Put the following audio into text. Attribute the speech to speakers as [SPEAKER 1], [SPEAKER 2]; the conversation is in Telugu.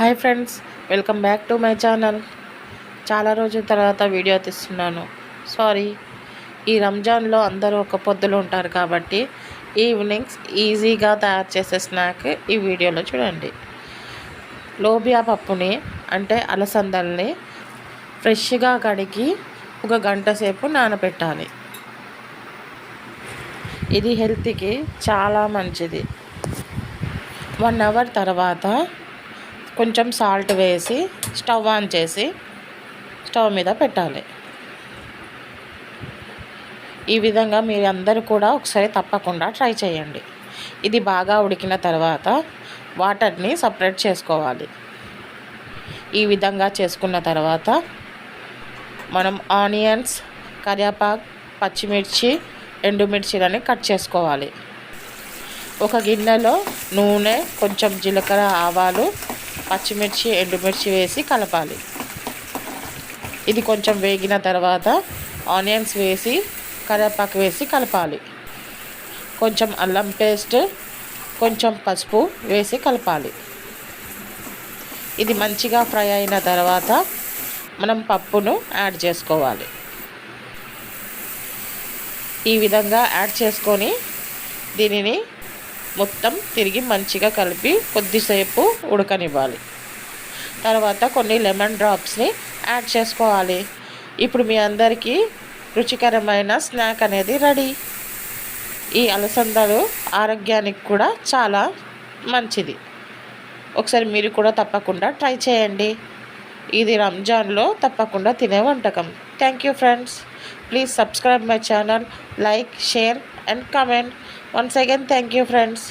[SPEAKER 1] Hi friends welcome back to my channel. చాలా రోజుల తర్వాత వీడియో తీస్తున్నాను. సారీ ఈ రంజాన్లో అందరూ ఒక పొద్దులు ఉంటారు కాబట్టి ఈవినింగ్స్ ఈజీగా తయారు చేసే స్నాక్ ఈ వీడియోలో చూడండి. లోబియా పప్పుని అంటే అలసందల్ని ఫ్రెష్గా కడిగి ఒక గంట సేపు నానబెట్టాలి. ఇది హెల్త్కి చాలా మంచిది. వన్ అవర్ తర్వాత కొంచెం సాల్ట్ వేసి స్టవ్ ఆన్ చేసి స్టవ్ మీద పెట్టాలి. ఈ విధంగా మీరు అందరూ కూడా ఒకసారి తప్పకుండా ట్రై చేయండి. ఇది బాగా ఉడికిన తర్వాత వాటర్ని సపరేట్ చేసుకోవాలి. ఈ విధంగా చేసుకున్న తర్వాత మనం ఆనియన్స్ కరివేపాకు పచ్చిమిర్చి ఎండుమిర్చిలని కట్ చేసుకోవాలి. ఒక గిన్నెలో నూనె కొంచెం జీలకర్ర ఆవాలు పచ్చిమిర్చి ఎండుమిర్చి వేసి కలపాలి. ఇది కొంచెం వేగిన తర్వాత ఆనియన్స్ వేసి కరివేపాకు వేసి కలపాలి. కొంచెం అల్లం పేస్ట్ కొంచెం పసుపు వేసి కలపాలి. ఇది మంచిగా ఫ్రై అయిన తర్వాత మనం పప్పును యాడ్ చేసుకోవాలి. ఈ విధంగా యాడ్ చేసుకొని దీనిని మొత్తం తిరిగి మంచిగా కలిపి కొద్దిసేపు ఉడకనివ్వాలి. తర్వాత కొన్ని లెమన్ డ్రాప్స్ని యాడ్ చేసుకోవాలి. ఇప్పుడు మీ అందరికీ రుచికరమైన స్నాక్ అనేది రెడీ. ఈ అలసందలు ఆరోగ్యానికి కూడా చాలా మంచిది. ఒకసారి మీరు కూడా తప్పకుండా ట్రై చేయండి. ఇది రంజాన్లో తప్పకుండా తినే వంటకం. Thank you friends. Please subscribe my channel like share and comment. Once again thank you friends